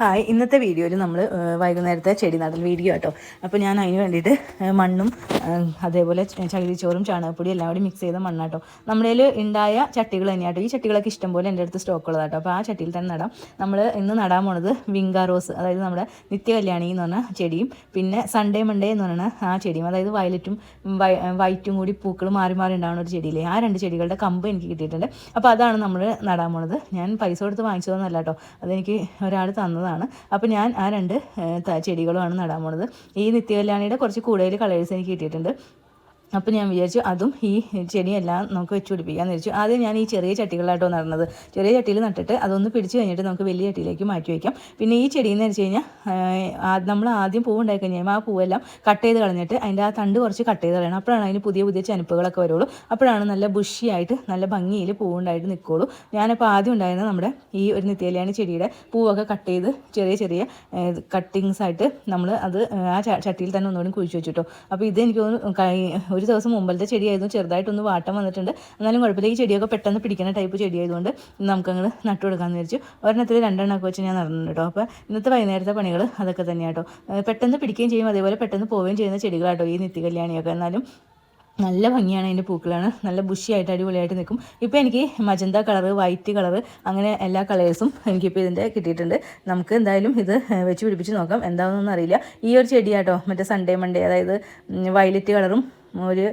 Hi. ഇന്നത്തെ വീഡിയോയിൽ നമ്മൾ വൈകുന്നേരത്തെ ചെടി നടൽ വീഡിയോ കേട്ടോ അപ്പോൾ ഞാൻ അതിന് വേണ്ടിയിട്ട് മണ്ണും അതേപോലെ ചകിരിച്ചോറും ചാണകപ്പൊടിയും എല്ലാം കൂടി മിക്സ് ചെയ്ത മണ്ണാട്ടോ. നമ്മുടെ ഉണ്ടായ ചട്ടികൾ തന്നെയാട്ടോ. ഈ ചട്ടികളൊക്കെ ഇഷ്ടംപോലെ എന്റെ അടുത്ത് സ്റ്റോക്ക് ഉള്ളതാട്ടോ. അപ്പോൾ ആ ചട്ടിയിൽ തന്നെ നടാം. നമ്മൾ ഇന്ന് നടാൻ പോണത് വിങ്ക റോസ് അതായത് നമ്മുടെ നിത്യകല്യാണി എന്ന് പറഞ്ഞ ചെടിയും പിന്നെ സൺഡേ മൺഡേ എന്ന് പറയുന്ന ആ ചെടിയും അതായത് വയലറ്റും വൈറ്റും കൂടി പൂക്കൾ മാറി മാറി ഉണ്ടാകുന്ന ഒരു ചെടിയില്ലേ? ആ രണ്ട് ചെടികളുടെ കമ്പ് എനിക്ക് കിട്ടിയിട്ടുണ്ട്. അപ്പോൾ അതാണ് നമ്മൾ നടാൻ പോണത്. ഞാൻ പൈസ കൊടുത്ത് വാങ്ങിച്ചതെന്നല്ല കേട്ടോ. അതെനിക്ക് ഒരാൾ തന്നതാണ് അപ്പോൾ ഞാൻ ആ രണ്ട് ചെടികളുമാണ് നടാൻ പോണത്. ഈ നിത്യകല്യാണിയുടെ കുറച്ച് കൂടുതൽ കളേഴ്സ് എനിക്ക് കിട്ടിയിട്ടുണ്ട്. അപ്പോൾ ഞാൻ വിചാരിച്ചു അതും ഈ ചെടിയെല്ലാം നമുക്ക് വെച്ച് പിടിപ്പിക്കാമെന്ന് വിചാരിച്ചു. ആദ്യം ഞാൻ ഈ ചെറിയ ചട്ടികളായിട്ടോ നടന്നത്. ചെറിയ ചട്ടിയിൽ നട്ടിട്ട് അതൊന്ന് പിടിച്ച് കഴിഞ്ഞിട്ട് നമുക്ക് വലിയ ചട്ടിയിലേക്ക് മാറ്റി വയ്ക്കാം പിന്നെ ഈ ചെടി എന്ന് വെച്ച് കഴിഞ്ഞാൽ നമ്മൾ ആദ്യം പൂവ് ഉണ്ടായി കഴിഞ്ഞാൽ ആ പൂവെല്ലാം കട്ട് ചെയ്ത് കളഞ്ഞിട്ട് അതിന്റെ ആ തണ്ട് കുറച്ച് കട്ട് ചെയ്ത് കളയണം. അപ്പോഴാണ് അതിന് പുതിയ പുതിയ ചനുപ്പുകളൊക്കെ വരുള്ളൂ. അപ്പോഴാണ് നല്ല ബുഷിയായിട്ട് നല്ല ഭംഗിയിൽ പൂവുണ്ടായിട്ട് നിൽക്കുള്ളൂ ഞാനിപ്പോൾ ആദ്യം ഉണ്ടായിരുന്ന നമ്മുടെ ഈ ഒരു നിത്യലയാണ് ചെടിയുടെ പൂവൊക്കെ കട്ട് ചെയ്ത് ചെറിയ ചെറിയ കട്ടിങ്സ് ആയിട്ട് നമ്മൾ അത് ആ ചട്ടിയിൽ തന്നെ ഒന്നുകൂടി കുഴിച്ച് വെച്ചിട്ടോ. അപ്പോൾ ഇത് എനിക്ക് കഴി- ഒരു ദിവസം മുമ്പത്തെ ചെടിയായിരുന്നു ചെറുതായിട്ടൊന്ന് വാട്ടം വന്നിട്ടുണ്ട്. എന്നാലും കുഴപ്പമില്ല ഈ ചെടിയൊക്കെ പെട്ടെന്ന് പിടിക്കുന്ന ടൈപ്പ് ചെടിയായതുകൊണ്ട് നമുക്കങ്ങ് നട്ടു കൊടുക്കാമെന്ന് വിചാരിച്ചു. ഒരെണ്ണത്തിൽ രണ്ടെണ്ണമൊക്കെ വെച്ച് ഞാൻ നടന്നു കേട്ടോ. അപ്പോൾ ഇന്നത്തെ വൈകുന്നേരത്തെ പണികൾ അതൊക്കെ തന്നെ കേട്ടോ പെട്ടെന്ന് പിടിക്കുകയും ചെയ്യും അതേപോലെ പെട്ടെന്ന് പോവുകയും ചെയ്യുന്ന ചെടികളാട്ടോ ഈ നിത്യകല്യാണിയൊക്കെ എന്നാലും നല്ല ഭംഗിയാണ് അതിന്റെ പൂക്കളാണ്. നല്ല ബുഷിയായിട്ട് അടിപൊളിയായിട്ട് നിൽക്കും. ഇപ്പോൾ എനിക്ക് മജന്ത കളറ് വൈറ്റ് കളറ് അങ്ങനെ എല്ലാ കളേഴ്സും എനിക്കിപ്പോൾ ഇതിന്റെ കിട്ടിയിട്ടുണ്ട്. നമുക്ക് എന്തായാലും ഇത് വെച്ച് പിടിപ്പിച്ച് നോക്കാം. എന്താണെന്നൊന്നും അറിയില്ല. ഈ ഒരു ചെടിയാട്ടോ മറ്റേ സൺഡേ മൺഡേ അതായത് വയലറ്റ് കളറും ഒരു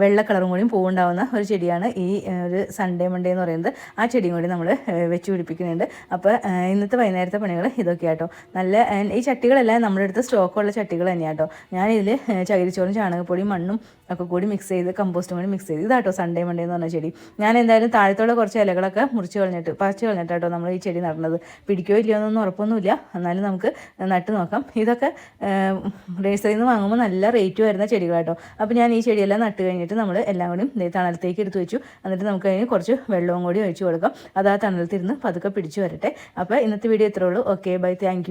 വെള്ള കളറും കൂടിയും പൂവുണ്ടാവുന്ന ഒരു ചെടിയാണ് ഈ ഒരു സൺഡേ മൺഡേ എന്ന് പറയുന്നത്. ആ ചെടിയും കൂടി നമ്മൾ വെച്ച് പിടിപ്പിക്കുന്നുണ്ട്. അപ്പോൾ ഇന്നത്തെ വൈകുന്നേരത്തെ പണികൾ ഇതൊക്കെ ആട്ടോ നല്ല ഈ ചട്ടികളെല്ലാം നമ്മുടെ അടുത്ത് സ്റ്റോക്കുള്ള ചട്ടികൾ തന്നെയാട്ടോ ഞാനിതിൽ ചകിരിച്ചോറും ചാണകപ്പൊടിയും മണ്ണും ഒക്കെ കൂടി മിക്സ് ചെയ്ത് കമ്പോസ്റ്റും കൂടി മിക്സ് ചെയ്ത് ഇതാട്ടോ സൺഡേ മൺഡേ എന്ന് പറഞ്ഞ ചെടി. ഞാൻ എന്തായാലും താഴത്തുള്ള കുറച്ച് ഇലകളൊക്കെ മുറിച്ച് കളഞ്ഞിട്ട് പറിച്ച് കളഞ്ഞിട്ടാട്ടോ നമ്മൾ ഈ ചെടി നടന്നത്. പിടിക്കോ ഇല്ലയോ എന്നൊന്നും ഉറപ്പൊന്നുമില്ല. എന്നാലും നമുക്ക് നട്ട് നോക്കാം. ഇതൊക്കെ നഴ്സറിയിൽ നിന്ന് വാങ്ങുമ്പോൾ നല്ല റേറ്റ് വരുന്ന ചെടികളാട്ടോ അപ്പോൾ ഞാൻ ഈ ചെടിയെല്ലാം നട്ട് കഴിഞ്ഞിട്ട് നമ്മൾ എല്ലാം കൂടി തണലത്തേക്ക് എടുത്ത് വെച്ചു. എന്നിട്ട് നമുക്ക് അതിന് കുറച്ച് വെള്ളവും കൂടി ഒഴിച്ചു കൊടുക്കാം. അത് ആ തണലത്തിരുന്ന് പതുക്കെ പിടിച്ചു വരട്ടെ. അപ്പോൾ ഇന്നത്തെ വീഡിയോ ഇത്രേ ഉള്ളൂ. Okay bye thank